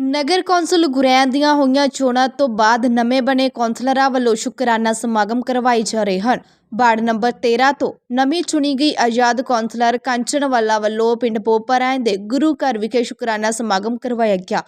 ਨਗਰ council ਗੁਰੈਣ ਦੀਆਂ ਹੋਈਆਂ ਚੋਣਾਂ ਤੋਂ ਬਾਅਦ ਨਵੇਂ ਬਣੇ ਕੌਂਸਲਰਾਂ ਵੱਲੋਂ ਸ਼ੁਕਰਾਨਾ ਸਮਾਗਮ ਕਰਵਾਏ ਜਾ ਰਹੇ ਹਨ। ਵਾਰਡ ਨੰਬਰ 13 ਤੋਂ ਨਵੀਂ ਚੁਣੀ ਗਈ ਆਜ਼ਾਦ ਕੌਂਸਲਰ ਕੰਚਨਵਾਲਾ ਵੱਲੋਂ ਪਿੰਡ ਪੋਪਰਾਂ ਦੇ ਗੁਰੂ ਘਰ ਵਿਖੇ ਸ਼ੁਕਰਾਨਾ ਸਮਾਗਮ ਕਰਵਾਇਆ ਗਿਆ।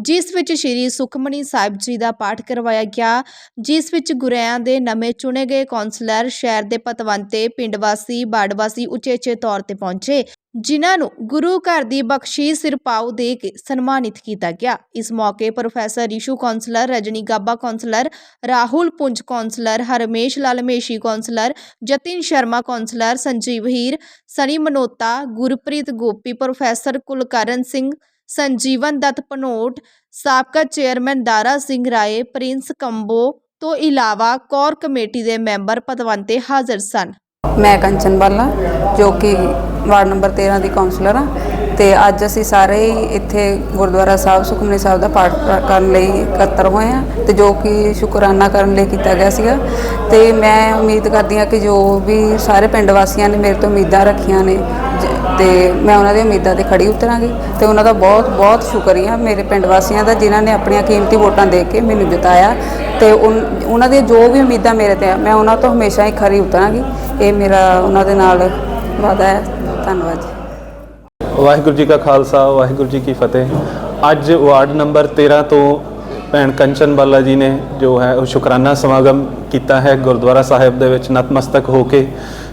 ਜਿਸ ਵਿੱਚ ਸ਼੍ਰੀ ਸੁਖਮਨੀ ਸਾਹਿਬ ਜੀ ਦਾ ਪਾਠ ਕਰਵਾਇਆ ਗਿਆ। ਜਿਸ ਵਿੱਚ ਗੁਰੈਆਂ ਦੇ ਨਵੇਂ ਚੁਣੇ ਗਏ ਕੌਂਸਲਰ ਸ਼ਹਿਰ ਦੇ ਪਤਵੰਤੇ, ਪਿੰਡ ਵਾਸੀ ਬਾੜ ਵਾਸੀ ਉਚੇਚੇ ਤੌਰ ਤੇ ਪਹੁੰਚੇ। ਜਿਨ੍ਹਾਂ ਨੂੰ ਗੁਰੂ ਘਰ ਦੀ ਬਖਸ਼ੀਸ਼ ਸਿਰਪਾਉ ਦੇ ਕੇ ਸਨਮਾਨਿਤ ਕੀਤਾ ਗਿਆ। ਇਸ ਮੌਕੇ professor, Rishu councillor, Rajni Gaba councillor, Rahul Punj councillor, Harmesh Lal Meshi councillor, Jatin Sharma councillor, Sanjeev Heer, Sunny Manota, Gurpreet Gopi, professor Kulkaran Singh, Sanjeevan Dutt Panot, ਸਾਬਕਾ ਚੇਅਰਮੈਨ ਦਾਰਾ ਸਿੰਘ ਰਾਏ, ਪ੍ਰਿੰਸ ਕੰਬੋ, ਤੋਂ ਇਲਾਵਾ ਕੋਰ ਕਮੇਟੀ ਦੇ member ਪਤਵੰਤੇ ਹਾਜ਼ਰ ਸਨ। ਮੈਂ ਕੰਚਨ ਬਾਲਾ ਜੋ ਕਿ ਵਾਰਡ ਨੰਬਰ 13 ਦੀ ਕਾਉਂਸਲਰ ਹਾਂ। ਤੇ ਅੱਜ ਅਸੀਂ ਸਾਰੇ ਹੀ ਇੱਥੇ ਗੁਰਦੁਆਰਾ ਸਾਹਿਬ, ਸੁਖਮਨੀ ਸਾਹਿਬ ਦਾ ਪਾਠ ਕਰਨ ਲਈ ਇਕੱਤਰ ਹੋਏ ਹਾਂ ਤੇ ਜੋ ਕਿ ਸ਼ੁਕਰਾਨਾ ਕਰਨ ਲਈ ਕੀਤਾ ਗਿਆ ਸੀਗਾ। ਤੇ ਮੈਂ ਉਮੀਦ ਕਰਦੀ ਹਾਂ ਕਿ ਜੋ ਵੀ ਸਾਰੇ ਪਿੰਡ ਵਾਸੀਆਂ ਨੇ ਮੇਰੇ ਤੋਂ ਉਮੀਦਾਂ ਰੱਖੀਆਂ ਨੇ, ਜ- ਤੇ ਮੈਂ ਉਹਨਾਂ ਦੀਆਂ ਉਮੀਦਾਂ ਤੇ ਖੜੀ ਉਤਰਾਂਗੀ ਤੇ ਉਹਨਾਂ ਦਾ ਬਹੁਤ ਬਹੁਤ ਸ਼ੁਕਰੀਆ ਮੇਰੇ ਪਿੰਡ ਵਾਸੀਆਂ ਦਾ ਜਿਨ੍ਹਾਂ ਨੇ ਆਪਣੀਆਂ ਕੀਮਤੀ ਵੋਟਾਂ ਦੇ ਕੇ ਮੈਨੂੰ ਜਿਤਾਇਆ ਤੇ ਉਨ- ਉਹਨਾਂ ਦੀਆਂ ਜੋ ਵੀ ਉਮੀਦਾਂ ਮੇਰੇ ਤੇ ਆ, ਮੈਂ ਉਹਨਾਂ ਤੋਂ ਹਮੇਸ਼ਾ ਹੀ ਖਰੀ ਉਤਰਾਂਗੀ। ਇਹ ਮੇਰਾ, ਉਹਨਾਂ ਦੇ ਨਾਲ ਵਾਅਦਾ ਹੈ। ਧੰਨਵਾਦ ਜੀ। ਵਾਹਿਗੁਰੂ ਜੀ ਕਾ ਖਾਲਸਾ, ਵਾਹਿਗੁਰੂ ਜੀ ਕੀ ਫਤਿਹ। ਅੱਜ ਵਾਰਡ ਨੰਬਰ 13 ਤੋਂ ਭੈਣ ਕੰਚਨ ਬਾਲਾ ਜੀ ਨੇ ਜੋ ਹੈ ਉਹ ਸ਼ੁਕਰਾਨਾ ਸਮਾਗਮ ਕੀਤਾ ਹੈ ਗੁਰਦੁਆਰਾ ਸਾਹਿਬ ਦੇ ਵਿੱਚ ਨਤਮਸਤਕ ਹੋ ਕੇ।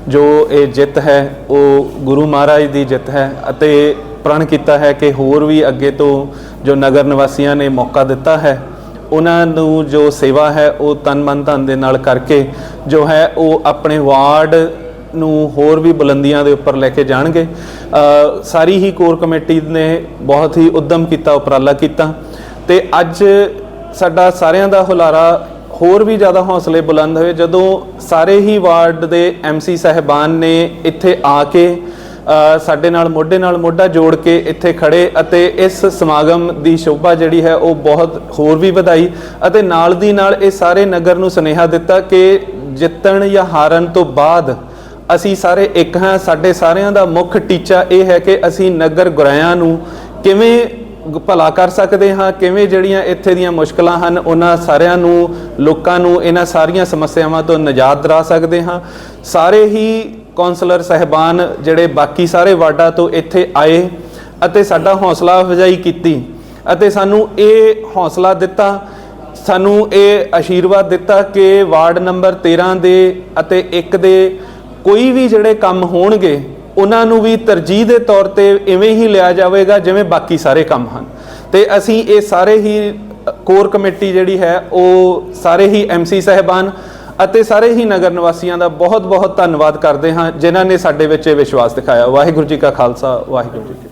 ਜੋ ਇਹ ਜਿੱਤ ਹੈ, ਉਹ ਗੁਰੂ ਮਹਾਰਾਜ ਦੀ ਜਿੱਤ ਹੈ ਅਤੇ ਪ੍ਰਣ ਕੀਤਾ ਹੈ ਕਿ ਹੋਰ ਵੀ ਅੱਗੇ ਤੋਂ ਜੋ ਨਗਰ ਨਿਵਾਸੀਆਂ ਨੇ ਮੌਕਾ ਦਿੱਤਾ ਹੈ, ਉਹਨਾਂ ਨੂੰ ਜੋ ਸੇਵਾ ਹੈ ਉਹ ਤਨ ਮਨ ਧਨ ਦੇ ਨਾਲ ਕਰਕੇ ਜੋ ਹੈ ਉਹ ਆਪਣੇ ਵਾਰਡ ਨੂੰ ਹੋਰ ਵੀ ਬੁਲੰਦੀਆਂ ਦੇ ਉੱਪਰ ਲੈ ਕੇ ਜਾਣਗੇ। ਸਾਰੀ ਹੀ ਕੋਰ ਕਮੇਟੀ ਨੇ ਬਹੁਤ ਹੀ ਉਦਮ ਕੀਤਾ, ਉਪਰਾਲਾ ਕੀਤਾ। ਤੇ ਅੱਜ ਸਾਡਾ ਸਾਰਿਆਂ ਦਾ ਹੁਲਾਰਾ ਹੋਰ ਵੀ ਜ਼ਿਆਦਾ ਹੌਸਲੇ ਬੁਲੰਦ ਹੋਏ। ਜਦੋਂ ਸਾਰੇ ਹੀ ਵਾਰਡ ਦੇ ਐਮਸੀ ਸਹਿਬਾਨ ਨੇ ਇੱਥੇ ਆ ਕੇ ਸਾਡੇ ਨਾਲ, ਮੋਢੇ ਨਾਲ ਮੋਢਾ ਜੋੜ ਕੇ ਇੱਥੇ ਖੜੇ ਅਤੇ ਇਸ ਸਮਾਗਮ ਦੀ ਸ਼ੋਭਾ ਜਿਹੜੀ ਹੈ ਉਹ ਬਹੁਤ ਹੋਰ ਵੀ ਵਧਾਈ ਅਤੇ ਨਾਲ ਦੀ ਨਾਲ ਇਹ ਸਾਰੇ ਨਗਰ ਨੂੰ ਸੁਨੇਹਾ ਦਿੱਤਾ ਕਿ ਜਿੱਤਣ ਜਾਂ ਹਾਰਨ ਤੋਂ ਬਾਅਦ ਅਸੀਂ ਸਾਰੇ ਇੱਕ ਹਾਂ। ਸਾਡੇ ਸਾਰਿਆਂ ਦਾ ਮੁੱਖ ਟੀਚਾ ਇਹ ਹੈ ਕਿ ਅਸੀਂ ਨਗਰ ਗੁਰਾਇਆਂ ਨੂੰ ਕਿਵੇਂ ਭਲਾ ਕਰ ਸਕਦੇ ਹਾਂ, ਕਿਵੇਂ ਜਿਹੜੀਆਂ ਇੱਥੇ ਦੀਆਂ ਮੁਸ਼ਕਲਾਂ ਹਨ, ਉਹਨਾਂ ਸਾਰਿਆਂ ਨੂੰ, ਲੋਕਾਂ ਨੂੰ, ਇਹਨਾਂ ਸਾਰੀਆਂ ਸਮੱਸਿਆਵਾਂ ਤੋਂ ਨਿਜਾਤ ਦਿਲਾ ਸਕਦੇ ਹਾਂ। ਸਾਰੇ ਹੀ ਕੌਂਸਲਰ ਸਹਿਬਾਨ ਜਿਹੜੇ ਬਾਕੀ ਸਾਰੇ ਵਾਰਡਾਂ ਤੋਂ ਇੱਥੇ ਆਏ ਅਤੇ ਸਾਡਾ ਹੌਸਲਾ ਅਫਜ਼ਾਈ ਕੀਤੀ ਅਤੇ ਸਾਨੂੰ ਇਹ ਹੌਸਲਾ ਦਿੱਤਾ, ਸਾਨੂੰ ਇਹ ਆਸ਼ੀਰਵਾਦ ਦਿੱਤਾ ਕਿ ਵਾਰਡ ਨੰਬਰ 13 ਦੇ ਅਤੇ 1 ਦੇ ਕੋਈ ਵੀ ਜਿਹੜੇ ਕੰਮ ਹੋਣਗੇ, ਉਹਨਾਂ ਨੂੰ ਵੀ ਤਰਜੀਹ ਦੇ ਤੌਰ ਤੇ ਇਵੇਂ ਹੀ ਲਿਆ ਜਾਵੇਗਾ ਜਿਵੇਂ ਬਾਕੀ ਸਾਰੇ ਕੰਮ ਹਨ। ਤੇ ਅਸੀਂ ਇਹ ਸਾਰੇ ਹੀ ਕੋਰ ਕਮੇਟੀ ਜਿਹੜੀ ਹੈ, ਉਹ ਸਾਰੇ ਹੀ ਐਮਸੀ ਸਹਿਬਾਨ ਅਤੇ ਸਾਰੇ ਹੀ ਨਗਰ ਨਿਵਾਸੀਆਂ ਦਾ ਬਹੁਤ ਬਹੁਤ ਧੰਨਵਾਦ ਕਰਦੇ ਹਾਂ, ਜਿਨ੍ਹਾਂ ਨੇ ਸਾਡੇ ਵਿੱਚ ਇਹ ਵਿਸ਼ਵਾਸ ਦਿਖਾਇਆ। ਵਾਹਿਗੁਰੂ ਜੀ ਕਾ ਖਾਲਸਾ, ਵਾਹਿਗੁਰੂ ਜੀ